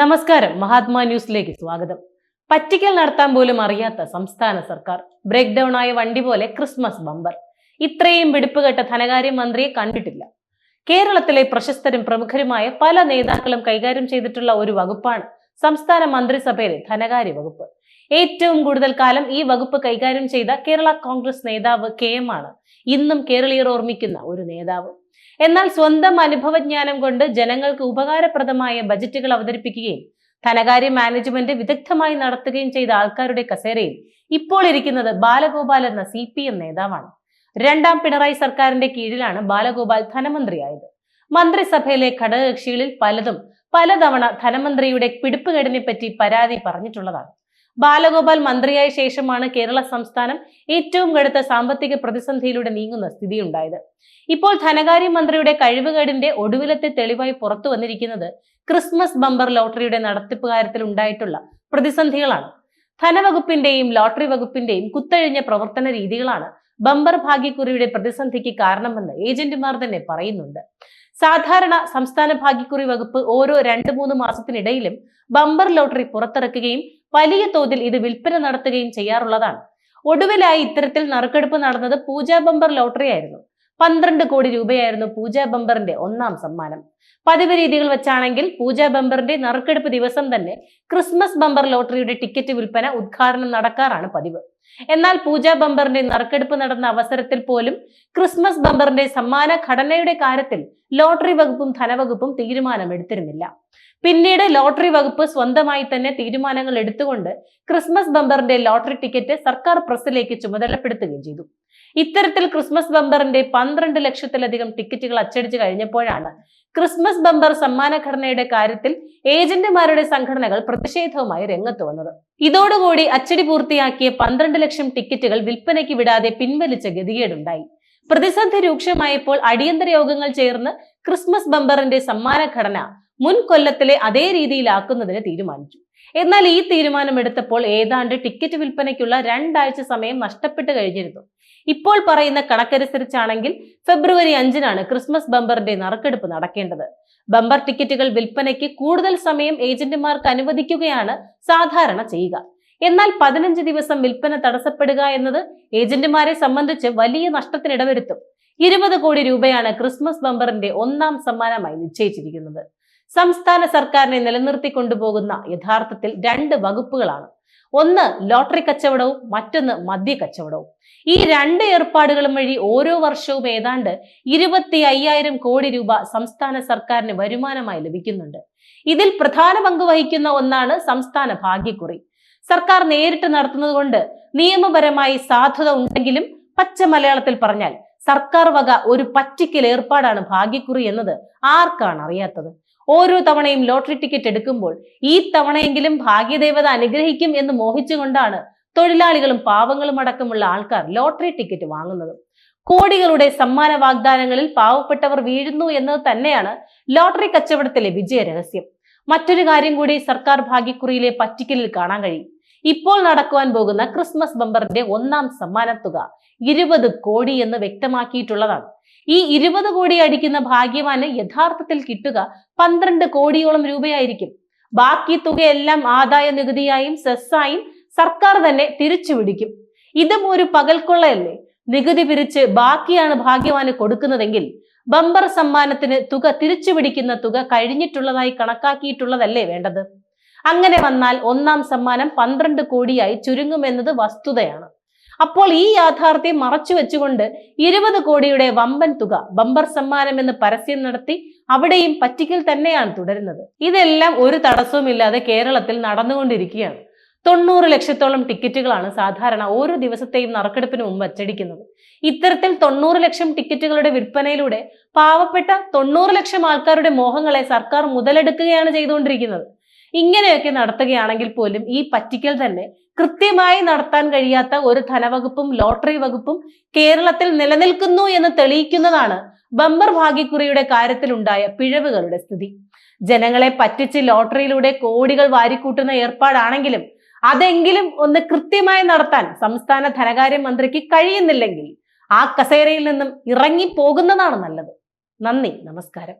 നമസ്കാരം. മഹാത്മാ ന്യൂസിലേക്ക് സ്വാഗതം. പറ്റിക്കൽ നടത്താൻ പോലും അറിയാത്ത സംസ്ഥാന സർക്കാർ ബ്രേക്ക് ഡൗൺ ആയ വണ്ടി പോലെ ക്രിസ്മസ് ബമ്പർ. ഇത്രയും വെടിപ്പുകെട്ട ധനകാര്യ മന്ത്രിയെ കണ്ടിട്ടില്ല. കേരളത്തിലെ പ്രശസ്തരും പ്രമുഖരുമായ പല നേതാക്കളും കൈകാര്യം ചെയ്തിട്ടുള്ള ഒരു വകുപ്പാണ് സംസ്ഥാന മന്ത്രിസഭയിലെ ധനകാര്യ വകുപ്പ്. ഏറ്റവും കൂടുതൽ കാലം ഈ വകുപ്പ് കൈകാര്യം ചെയ്ത കേരള കോൺഗ്രസ് നേതാവ് കെ എം ആണ്. ഇന്നും കേരളീയർ ഓർമ്മിക്കുന്ന ഒരു നേതാവ്. എന്നാൽ സ്വന്തം അനുഭവജ്ഞാനം കൊണ്ട് ജനങ്ങൾക്ക് ഉപകാരപ്രദമായ ബജറ്റുകൾ അവതരിപ്പിക്കുകയും ധനകാര്യ മാനേജ്മെന്റ് വിദഗ്ധമായി നടത്തുകയും ചെയ്ത ആൾക്കാരുടെ കസേരയിൽ ഇപ്പോൾ ഇരിക്കുന്നത് ബാലഗോപാൽ എന്ന സി പി എം നേതാവാണ്. രണ്ടാം പിണറായി സർക്കാരിന്റെ കീഴിലാണ് ബാലഗോപാൽ ധനമന്ത്രിയായത്. മന്ത്രിസഭയിലെ ഘടകകക്ഷികളിൽ പലതും പലതവണ ധനമന്ത്രിയുടെ പിടിപ്പുകേടിനെ പറ്റി പരാതി പറഞ്ഞിട്ടുള്ളതാണ്. ബാലഗോപാൽ മന്ത്രിയായ ശേഷമാണ് കേരള സംസ്ഥാനം ഏറ്റവും കടുത്ത സാമ്പത്തിക പ്രതിസന്ധിയിലൂടെ നീങ്ങുന്ന സ്ഥിതിയുണ്ടായത്. ഇപ്പോൾ ധനകാര്യ മന്ത്രിയുടെ കഴിവുകേടിന്റെ ഒടുവിലത്തെ തെളിവായി പുറത്തു വന്നിരിക്കുന്നത് ക്രിസ്മസ് ബമ്പർ ലോട്ടറിയുടെ നടത്തിപ്പ് കാര്യത്തിൽ ഉണ്ടായിട്ടുള്ള പ്രതിസന്ധികളാണ്. ധനവകുപ്പിന്റെയും ലോട്ടറി വകുപ്പിന്റെയും കുത്തഴിഞ്ഞ പ്രവർത്തന രീതികളാണ് ബമ്പർ ഭാഗ്യക്കുറിയുടെ പ്രതിസന്ധിക്ക് കാരണമെന്ന് ഏജന്റുമാർ തന്നെ പറയുന്നുണ്ട്. സാധാരണ സംസ്ഥാന ഭാഗ്യക്കുറി വകുപ്പ് ഓരോ രണ്ട് മൂന്ന് മാസത്തിനിടയിലും ബമ്പർ ലോട്ടറി പുറത്തിറക്കുകയും വലിയ തോതിൽ ഇത് വിൽപ്പന നടത്തുകയും ചെയ്യാറുള്ളതാണ്. ഒടുവിലായി ഇത്തരത്തിൽ നറുക്കെടുപ്പ് നടന്നത് പൂജാ ബമ്പർ ലോട്ടറി ആയിരുന്നു. പന്ത്രണ്ട് കോടി രൂപയായിരുന്നു പൂജാ ബമ്പറിന്റെ ഒന്നാം സമ്മാനം. പതിവ് രീതികൾ വെച്ചാണെങ്കിൽ പൂജാ ബമ്പറിന്റെ നറുക്കെടുപ്പ് ദിവസം തന്നെ ക്രിസ്മസ് ബമ്പർ ലോട്ടറിയുടെ ടിക്കറ്റ് വിൽപ്പന ഉദ്ഘാടനം നടക്കാറാണ് പതിവ്. എന്നാൽ പൂജാ ബമ്പറിന്റെ നറുക്കെടുപ്പ് നടന്ന അവസരത്തിൽ പോലും ക്രിസ്മസ് ബമ്പറിന്റെ സമ്മാന ഘടനയുടെ കാര്യത്തിൽ ലോട്ടറി വകുപ്പും ധനവകുപ്പും തീരുമാനമെടുത്തിരുന്നില്ല. പിന്നീട് ലോട്ടറി വകുപ്പ് സ്വന്തമായി തന്നെ തീരുമാനങ്ങൾ എടുത്തുകൊണ്ട് ക്രിസ്മസ് ബമ്പറിന്റെ ലോട്ടറി ടിക്കറ്റ് സർക്കാർ പ്രസിലേക്ക് ചുമതലപ്പെടുത്തുകയും ചെയ്തു. ഇത്തരത്തിൽ ക്രിസ്മസ് ബമ്പറിന്റെ പന്ത്രണ്ട് ലക്ഷത്തിലധികം ടിക്കറ്റുകൾ അച്ചടിച്ചു കഴിഞ്ഞപ്പോഴാണ് ക്രിസ്മസ് ബമ്പർ സമ്മാന ഘടനയുടെ കാര്യത്തിൽ ഏജന്റുമാരുടെ സംഘടനകൾ പ്രതിഷേധവുമായി രംഗത്ത് വന്നത്. ഇതോടുകൂടി അച്ചടി പൂർത്തിയാക്കിയ പന്ത്രണ്ട് ലക്ഷം ടിക്കറ്റുകൾ വിൽപ്പനയ്ക്ക് വിടാതെ പിൻവലിച്ച ഗതികേടുണ്ടായി. പ്രതിസന്ധി രൂക്ഷമായപ്പോൾ അടിയന്തര യോഗങ്ങൾ ചേർന്ന് ക്രിസ്മസ് ബമ്പറിന്റെ സമ്മാന ഘടന മുൻ കൊല്ലത്തിലെ അതേ രീതിയിലാക്കുന്നതിന് തീരുമാനിച്ചു. എന്നാൽ ഈ തീരുമാനമെടുത്തപ്പോൾ ഏതാണ്ട് ടിക്കറ്റ് വിൽപ്പനയ്ക്കുള്ള രണ്ടാഴ്ച സമയം നഷ്ടപ്പെട്ടു കഴിഞ്ഞിരുന്നു. ഇപ്പോൾ പറയുന്ന കണക്കനുസരിച്ചാണെങ്കിൽ ഫെബ്രുവരി അഞ്ചിനാണ് ക്രിസ്മസ് ബമ്പറിന്റെ നറുക്കെടുപ്പ് നടക്കേണ്ടത്. ബമ്പർ ടിക്കറ്റുകൾ വിൽപ്പനയ്ക്ക് കൂടുതൽ സമയം ഏജന്റുമാർക്ക് അനുവദിക്കുകയാണ് സാധാരണ ചെയ്യുക. എന്നാൽ പതിനഞ്ച് ദിവസം വിൽപ്പന തടസ്സപ്പെടുക എന്നത് ഏജന്റുമാരെ സംബന്ധിച്ച് വലിയ നഷ്ടത്തിനിടവരുത്തും ഇരുപത് കോടി രൂപയാണ് ക്രിസ്മസ് ബമ്പറിന്റെ ഒന്നാം സമ്മാനമായി നിശ്ചയിച്ചിരിക്കുന്നത്. സംസ്ഥാന സർക്കാരിനെ നിലനിർത്തി കൊണ്ടുപോകുന്ന യഥാർത്ഥത്തിൽ രണ്ട് വകുപ്പുകളാണ്. ഒന്ന് ലോട്ടറി കച്ചവടവും മറ്റൊന്ന് മദ്യ കച്ചവടവും. ഈ രണ്ട് ഏർപ്പാടുകളും വഴി ഓരോ വർഷവും ഏതാണ്ട് ഇരുപത്തി അയ്യായിരം കോടി രൂപ സംസ്ഥാന സർക്കാരിന് വരുമാനമായി ലഭിക്കുന്നുണ്ട്. ഇതിൽ പ്രധാന പങ്ക് വഹിക്കുന്ന ഒന്നാണ് സംസ്ഥാന ഭാഗ്യക്കുറി. സർക്കാർ നേരിട്ട് നടത്തുന്നത് കൊണ്ട് നിയമപരമായി സാധുത ഉണ്ടെങ്കിലും പച്ച മലയാളത്തിൽ പറഞ്ഞാൽ സർക്കാർ വക ഒരു പറ്റിക്കൽ ഏർപ്പാടാണ് ഭാഗ്യക്കുറി എന്നത് ആർക്കാണ് അറിയാത്തത്? ഓരോ തവണയും ലോട്ടറി ടിക്കറ്റ് എടുക്കുമ്പോൾ ഈ തവണയെങ്കിലും ഭാഗ്യദേവത അനുഗ്രഹിക്കും എന്ന് മോഹിച്ചുകൊണ്ടാണ് തൊഴിലാളികളും പാവങ്ങളും അടക്കമുള്ള ആൾക്കാർ ലോട്ടറി ടിക്കറ്റ് വാങ്ങുന്നത്. കോടികളുടെ സമ്മാന വാഗ്ദാനങ്ങളിൽ പാവപ്പെട്ടവർ വീഴുന്നു എന്നത് തന്നെയാണ് ലോട്ടറി കച്ചവടത്തിലെ വിജയ രഹസ്യം. മറ്റൊരു കാര്യം കൂടി സർക്കാർ ഭാഗ്യക്കുറിയിലെ പറ്റിക്കലിൽ കാണാൻ കഴിയും. ഇപ്പോൾ നടക്കുവാൻ പോകുന്ന ക്രിസ്മസ് ബമ്പറിന്റെ ഒന്നാം സമ്മാനത്തുക ഇരുപത് കോടി എന്ന് വ്യക്തമാക്കിയിട്ടുള്ളതാണ്. ഈ ഇരുപത് കോടി അടിക്കുന്ന ഭാഗ്യവാന് യഥാർത്ഥത്തിൽ കിട്ടുക പന്ത്രണ്ട് കോടിയോളം രൂപയായിരിക്കും. ബാക്കി തുകയെല്ലാം ആദായ നികുതിയായും സെസ്സായും സർക്കാർ തന്നെ തിരിച്ചു പിടിക്കും. ഇതും ഒരു പകൽക്കൊള്ളയല്ലേ? നികുതി പിരിച്ച് ബാക്കിയാണ് ഭാഗ്യവാന് കൊടുക്കുന്നതെങ്കിൽ ബമ്പർ സമ്മാനത്തിന് തുക തിരിച്ചു പിടിക്കുന്ന തുക കഴിഞ്ഞിട്ടുള്ളതായി കണക്കാക്കിയിട്ടുള്ളതല്ലേ വേണ്ടത്? അങ്ങനെ വന്നാൽ ഒന്നാം സമ്മാനം പന്ത്രണ്ട് കോടിയായി ചുരുങ്ങുമെന്നത് വസ്തുതയാണ്. അപ്പോൾ ഈ യാഥാർത്ഥ്യം മറച്ചു വെച്ചുകൊണ്ട് ഇരുപത് കോടിയുടെ വമ്പൻ തുക ബമ്പർ സമ്മാനം എന്ന് പരസ്യം നടത്തി അവിടെയും പറ്റിക്കൽ തന്നെയാണ് തുടരുന്നത്. ഇതെല്ലാം ഒരു തടസ്സവുമില്ലാതെ കേരളത്തിൽ നടന്നുകൊണ്ടിരിക്കുകയാണ്. തൊണ്ണൂറ് ലക്ഷത്തോളം ടിക്കറ്റുകളാണ് സാധാരണ ഓരോ ദിവസത്തെയും നറുക്കെടുപ്പിന് മുമ്പ് അച്ചടിക്കുന്നത്. ഇത്തരത്തിൽ തൊണ്ണൂറ് ലക്ഷം ടിക്കറ്റുകളുടെ വിൽപ്പനയിലൂടെ പാവപ്പെട്ട തൊണ്ണൂറ് ലക്ഷം ആൾക്കാരുടെ മോഹങ്ങളെ സർക്കാർ മുതലെടുക്കുകയാണ് ചെയ്തുകൊണ്ടിരിക്കുന്നത്. ഇങ്ങനെയൊക്കെ നടത്തുകയാണെങ്കിൽ പോലും ഈ പറ്റിക്കൽ തന്നെ കൃത്യമായി നടത്താൻ കഴിയാത്ത ഒരു ധനവകുപ്പും ലോട്ടറി വകുപ്പും കേരളത്തിൽ നിലനിൽക്കുന്നു എന്ന് തെളിയിക്കുന്നതാണ് ബമ്പർ ഭാഗ്യക്കുറിയുടെ കാര്യത്തിലുണ്ടായ പിഴവുകളുടെ സ്ഥിതി. ജനങ്ങളെ പറ്റിച്ച് ലോട്ടറിയിലൂടെ കോടികൾ വാരിക്കൂട്ടുന്ന ഏർപ്പാടാണെങ്കിലും അതെങ്കിലും ഒന്ന് കൃത്യമായി നടത്താൻ സംസ്ഥാന ധനകാര്യ മന്ത്രിക്ക് കഴിയുന്നില്ലെങ്കിൽ ആ കസേരയിൽ നിന്നും ഇറങ്ങി പോകുന്നതാണ് നല്ലത്. നന്ദി നമസ്കാരം.